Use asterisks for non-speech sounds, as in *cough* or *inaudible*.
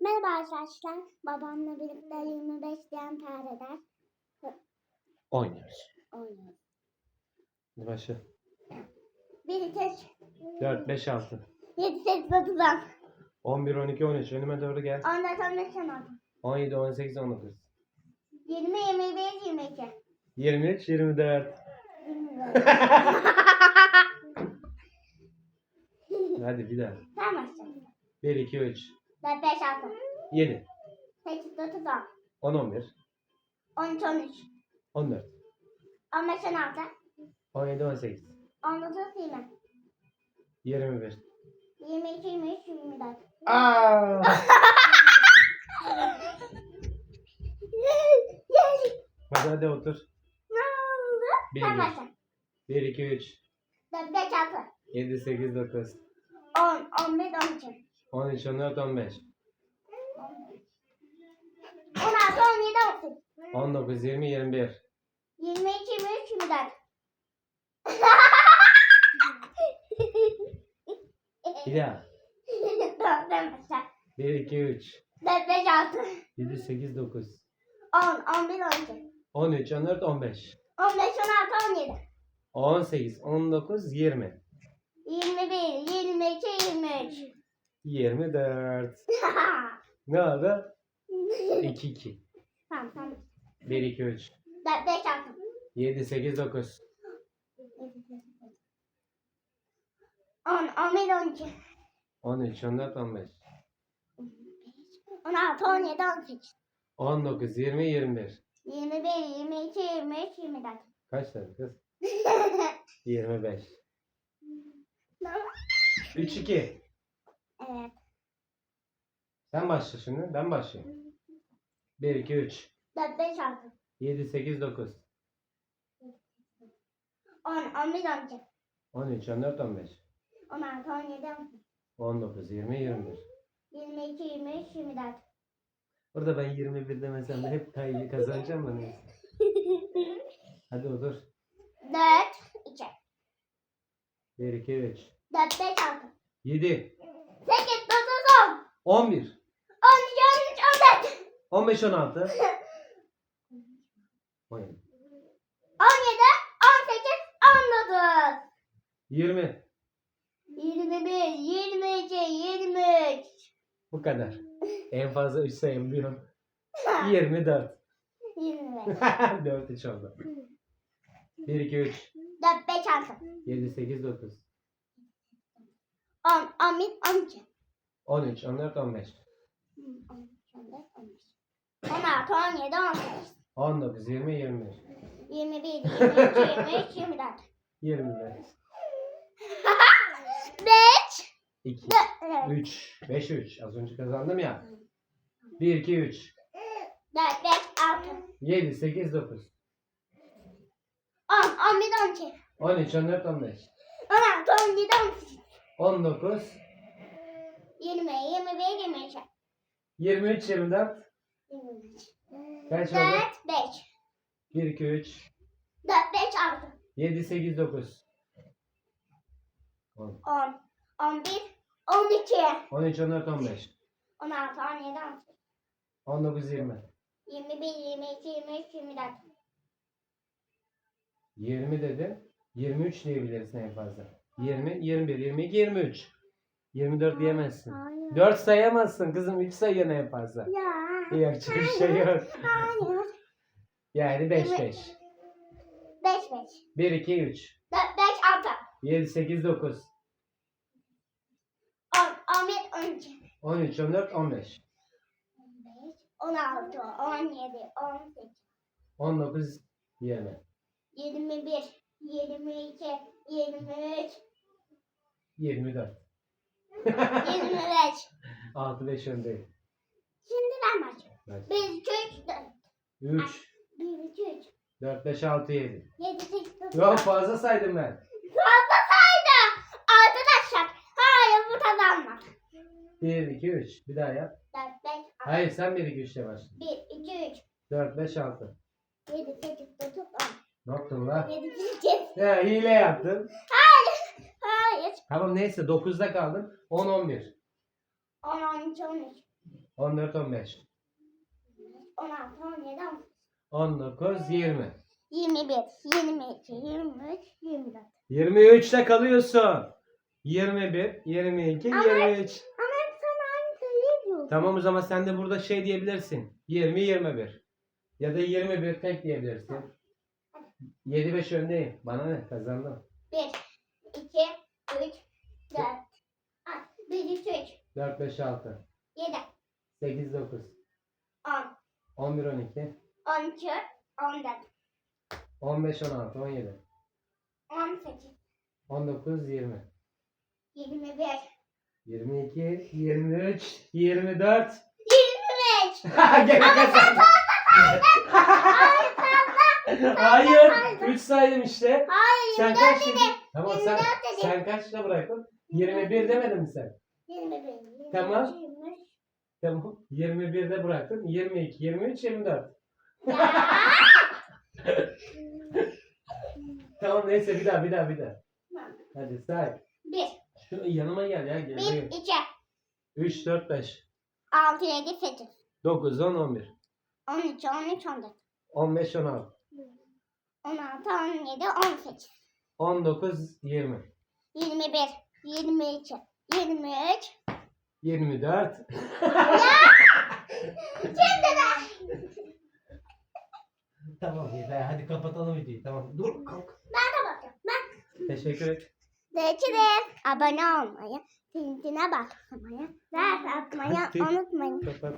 Merhaba arkadaşlar. Babamla birlikte 25 diyen perdeler Oynuyoruz. oynuyoruz. Hadi başla. 1, 2, 3, 4, 5, 6. 7, 8, 9, 10. 11, 12, 13. Önüme doğru gel. 14, 15, 16. 17, 18, 19. 20, 21, 22. 23, 24. 24. Hadi bir daha. Başla. 1, 2, 3. 4, 5, 6. 7. 8, 9, 10, 10. 11. 13, 13. 14. 15, 16. 17, 18. 19, 20. 21. 22, 23, 24. Aa! Hadi hadi otur. Ne oldu? Bir, Sen bir. başla. 1, 2, 3. 4, 5, 6. 7, 8, 9. 10, 11, 12. 13, 14, 15. 16, 17, 18. 19, 20, 21. 22, 23, 24. Bir daha. Tamam sen başla. 1, 2, 3. 4, 5, 6. 7, 8, 9. 10, 11, 12. 13, 14, 15. 15, 16, 17. 18, 19, 20. 21, 22, 23. 24. *laughs* Ne oldu? *laughs* 2, 2. tamam tamam. 1, 2, 3. 4, 5, 6. 7, 8, 9. 10, 11, 12. 13, 14, 15. 16, 17, 18. 19, 20, 21. 21, 22, 23, 24. Kaç tane kız? 25. 3, 2. evet. Sen başla şimdi. Ben başlayayım. 1, 2, 3. 4, 5, 6. 7, 8, 9. 10, 11, 12. 13, 14, 15. 16, 17, 18. 19, 20, 21. 22, 23, 24. Burada ben 21 demesem de hep kaybı kazanacağım mı? neyse. *laughs* Hadi otur. 4, 2. 1, 2, 3. 4, 5, 6. 7, 8, 9, 10. 11, 12, 13, 14. 15, 16. 17. 17, 18, 19. 20. 21, 22, 23. Bu kadar. *laughs* En fazla 3 sayabiliyorum. 24. 25. 4 3 oldu. 1 2 3 4, 5, 6. 7 8 9 10, 11, 12. 13 14 15 16, 17, 18. 19 20 21 21, 22, 23, 24. 25 5, 2 4, 3 5 3 az önce kazandım ya. 1 2 3 4, 5, 6. 7 8 9 10, 11, 12. 13 14 15 16, 17, 18. 19 20, 21, 22. 23 24 25. kaç oldu? 4, 5. 1 2 3 4, 5, 6. 7 8 9 10 10, 11, 12. 13 14 15 16, 17, 18. 19 20 21, 22, 23, 24. 20 dedi. 23 diyebilirsin en fazla. 20, 21, 22, 23. 24 diyemezsin. Hayır. 4 sayamazsın kızım. 3 sayıyorsun en fazla. Ya. Yapacak bir şey yok. Hayır. Yani 5 Yirmi- 5. 5, 5. 1 2 3. 4, 5, 6. 7 8 9. 10, 11, 12. 13 14 15. 15, 16, 17, 18. 19 20. 21, 22, 23, 24. 25. 6 5 öndeyim. Şimdi ben başlıyorum. Baş. 1, 2, 3, 4. 3 1, 2, 3. 4 5 6 7. 7, 8, 9. Yok fazla saydım ben. Fazla saydı. Arkadaşlar. Hayır bu kazanmaz. 1 2 3. Bir daha yap. 4, 5, 6. Hayır sen 1 2 3 ile başla. 1, 2, 3. 4 5 6. 7, 8, 9, 10. Ne yaptın lan? 7, 8. Ya hile yaptın. Hayır. Hayır. Tamam neyse 9'da kaldın. 10 11. 10, 12, 13. 14, 15. 16, 17, 18. 19, 20. 21, 22, 23, 24. 23'te kalıyorsun. 21, 22, Ama- 23. Ama hep sen aynı sayıyı diyorsun. Tamam o zaman sen de burada şey diyebilirsin. 20, 21. Ya da 21 tek diyebilirsin. 7, 5 öndeyim. Bana ne? Kazandım. 1, 2, 3, 4. 1, 2, 3, 4, 5, 6. 7, 8, 9. 10, 11, 12. 13, 14, 15, 16, 17. 18, 19, 20. 21, 22, 23, 24. 23. Gene kazandım. Hayır. 3 saydım işte. Hayır, Sen 24 kaç dedin? Tamam sen, 24 dedim. sen kaçta bıraktın? 21 demedin mi sen? 21, 23, Tamam. 23. Tamam. 21'de bıraktın. 22, 23, 24. Ya. *laughs* Tamam neyse bir daha bir daha bir daha. Hadi say. 1, Şu yanıma gel ya. 1, Gel. 2, 3, 4, 5. 6, 7, 8, 9, 10, 11. 13, 13, 14, 15, 16. 16, 17, 18, 19, 20. 21, 22, 23. 24. Şimdi de. tamam yeter. Hadi kapatalım videoyu. Tamam. Dur kalk. Ben de bakıyorum. Ben. Teşekkür et. Görüşürüz. Abone olmayı, zincirine basmayı, like atmayı Hadi. unutmayın. Kapat.